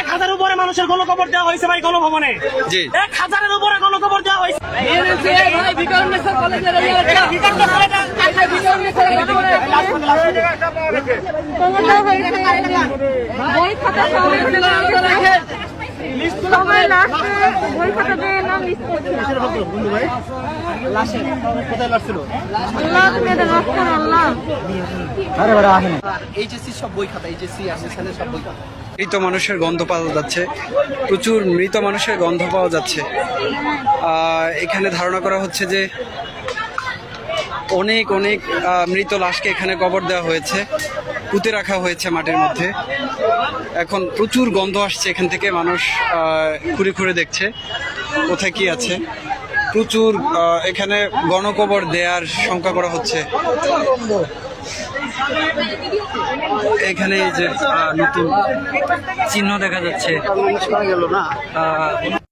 এক হাজার উপরে মানুষের গণকবর দেওয়া হয়েছে ভাই গণভবনে। এক হাজারের উপরে গণকবর দেওয়া হয়েছে। এইচএসসি সব বই খাতা এইচএসসি এসএসএল সব বই খাতা। মৃত মানুষের গন্ধ পাওয়া যাচ্ছে, প্রচুর মৃত মানুষের গন্ধ পাওয়া যাচ্ছে। এখানে ধারণা করা হচ্ছে যে অনেক অনেক মৃত লাশকে এখানে কবর দেওয়া হয়েছে, পুঁতে রাখা হয়েছে মাটির মধ্যে। এখন প্রচুর গন্ধ আসছে এখান থেকে, মানুষ ঘুরে ঘুরে দেখছে কোথায় কি আছে। প্রচুর এখানে গণকবর দেয়ার শঙ্কা করা হচ্ছে। এখানে যে নতুন চিহ্ন দেখা যাচ্ছে। আহ,